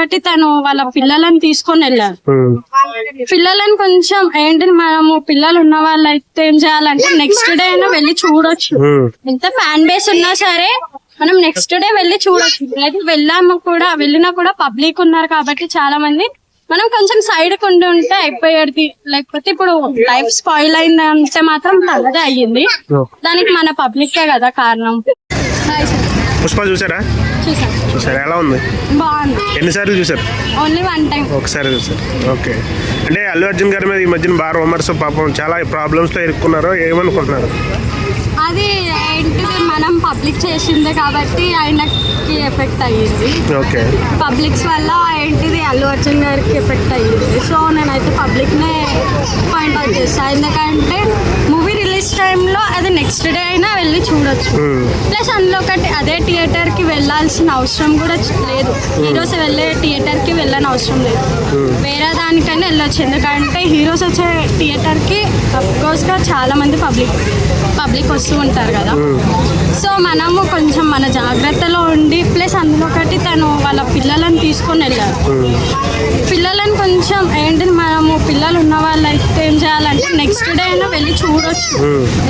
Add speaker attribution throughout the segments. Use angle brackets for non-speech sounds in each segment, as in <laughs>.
Speaker 1: ఒకటి తను వాళ్ళ పిల్లలను తీసుకొని వెళ్ళారు. పిల్లలను కొంచెం ఏంటి మనము పిల్లలు ఉన్న వాళ్ళు అయితే ఏం చేయాలంటే నెక్స్ట్ డే అయినా వెళ్ళి చూడొచ్చు. ఎంత ఫ్యాన్ బేస్ ఉన్నా సరే మనం నెక్స్ట్ డే వెళ్ళి చూడొచ్చు. అయితే వెళ్ళాము కూడా వెళ్ళినా కూడా పబ్లిక్ ఉన్నారు కాబట్టి చాలా మంది మనం కొంచెం సైడ్ ఉండి ఉంటే అయిపోయేది. లేకపోతే ఇప్పుడు లైఫ్ స్పాయిల్ అయిందంటే మాత్రం అదే అయ్యింది. దానికి మన పబ్లికే కదా కారణం.
Speaker 2: పుష్ప చూసారా?
Speaker 1: చూసాం
Speaker 2: చూసారా? ఎలా ఉంది?
Speaker 1: బాగుంది.
Speaker 2: ఎన్నిసార్లు చూసారు?
Speaker 1: ఓన్లీ వన్ టైం
Speaker 2: ఒకసారి చూసారు. ఓకే. అంటే అల్లు అర్జున్ గారి మీద ఈ మధ్యన బాగా రూమర్స్ పాపం చాలా ప్రాబ్లమ్స్లో ఇరుక్కున్నారు ఏమనుకుంటున్నారు?
Speaker 1: అది ఏంటిది మనం పబ్లిక్ చేసిందే కాబట్టి ఆయనకి ఎఫెక్ట్ అయ్యింది.
Speaker 2: ఓకే.
Speaker 1: పబ్లిక్స్ వల్ల ఏంటిది అల్లు అర్జున్ గారికి ఎఫెక్ట్ అయ్యింది. సో నేనైతే పబ్లిక్ నే పాయింట్ అవుట్ చేస్తాను ఎందుకంటే టైంలో అది నెక్స్ట్ డే అయినా వెళ్ళి చూడొచ్చు. ప్లస్ అందులో ఒకటి అదే థియేటర్కి వెళ్ళాల్సిన అవసరం కూడా లేదు. హీరోస్ వెళ్ళే థియేటర్కి వెళ్ళని అవసరం లేదు. వేరే దానికైనా వెళ్ళొచ్చు. ఎందుకంటే హీరోస్ వచ్చే థియేటర్కి కోర్స్గా చాలా మంది పబ్లిక్ పబ్లిక్ వస్తూ ఉంటారు కదా. సో మనము కొంచెం మన జాగ్రత్తలో ఉండి ప్లస్ అందులో ఒకటి తను వాళ్ళ పిల్లలను తీసుకొని వెళ్ళారు పిల్లలను కొంచెం ఏంటి మనము పిల్లలు ఉన్న వాళ్ళు అయితే ఏం చేయాలంటే నెక్స్ట్ డే అయినా వెళ్ళి చూడొచ్చు.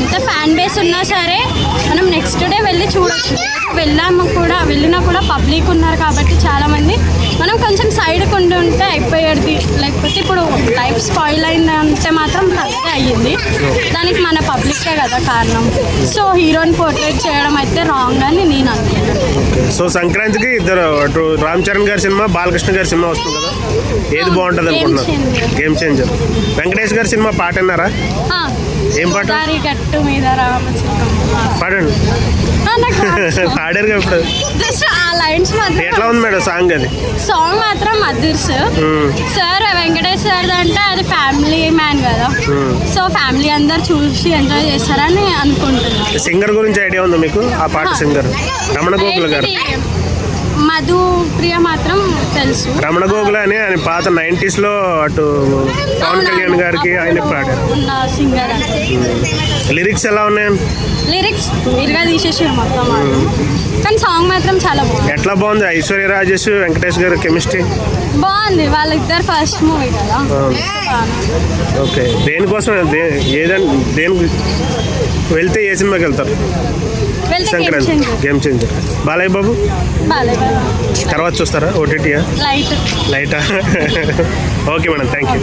Speaker 1: ఎంత ఫ్యాన్ బేస్ ఉన్నా సరే మనం నెక్స్ట్ డే వెళ్ళి చూడొచ్చు. వెళ్ళాము కూడా వెళ్ళినా కూడా పబ్లిక్ ఉన్నారు కాబట్టి చాలామంది. మనం కొంచెం సైడ్ ఉండి ఉంటే అయిపోయేది. లేకపోతే ఇప్పుడు లైఫ్ స్పాయిల్ అయిందంటే మాత్రం అదే అయ్యింది. దానికి మన పబ్లికే కదా కారణం. సో హీరోని పోర్ట్రేట్ చేయడం అయితే రాంగ్ అని నేను అనుకుంటున్నాను
Speaker 2: సో సంక్రాంతికి ఇద్దరు అటు రామ్ చరణ్ గారి సినిమా బాలకృష్ణ గారి సినిమా వస్తుంది కదా. ఏది బాగుంటుంది అనుకుంటున్నారు. గేమ్ చేంజర్ వెంకటేష్ గారి సినిమా పాట విన్నారా? ఏం పాట? పాడండి. <laughs> పాడారు కదా ఇప్పుడు.
Speaker 1: లైన్స్
Speaker 2: ఎట్లా
Speaker 1: మాత్రం
Speaker 2: ఉంది మేడం సాంగ్ అది?
Speaker 1: సాంగ్ మాత్రం
Speaker 2: ఉమ్,
Speaker 1: సార్ వెంకటేష్ సార్ అంటే అది ఫ్యామిలీ మ్యాన్ కదా. సో ఫ్యామిలీ అందరు చూసి ఎంజాయ్ చేస్తారని అనుకుంటున్నాను
Speaker 2: సింగర్ గురించి ఐడియా ఉందా మీకు? ఆ పాట సింగర్. రమణ గోకుల గారు?
Speaker 1: మధు ప్రియ మాత్రం తెలుసు.
Speaker 2: రమణ గోకుల అని ఆయన పాత నైంటీస్లో అటు పవన్ కళ్యాణ్ గారికి ఆయన పాడారు
Speaker 1: ఉన్న సింగర్
Speaker 2: లిరిక్స్ ఎలా ఉన్నాయండి?
Speaker 1: లిరిక్స్ మీరుగా తీసేసారు మొత్తం. కానీ సాంగ్ మాత్రం చాలా బాగుంది.
Speaker 2: ఎట్లా బాగుంది? ఐశ్వర్య రాజేష్ వెంకటేష్ గారి కెమిస్ట్రీ?
Speaker 1: బాగుంది. వాళ్ళిద్దరు ఫస్ట్ మూవీ కదా.
Speaker 2: ఓకే. దేనికోసం? దే- ఏదైనా దేని వెళ్తే ఏ సినిమాకి వెళ్తారు?
Speaker 1: వెళ్తే
Speaker 2: Sankranti. Game changer Balayya Babu? తర్వాత చూస్తారా? ఓటీటీయా
Speaker 1: లైట్
Speaker 2: లైటా ఓకే మేడం థ్యాంక్ యూ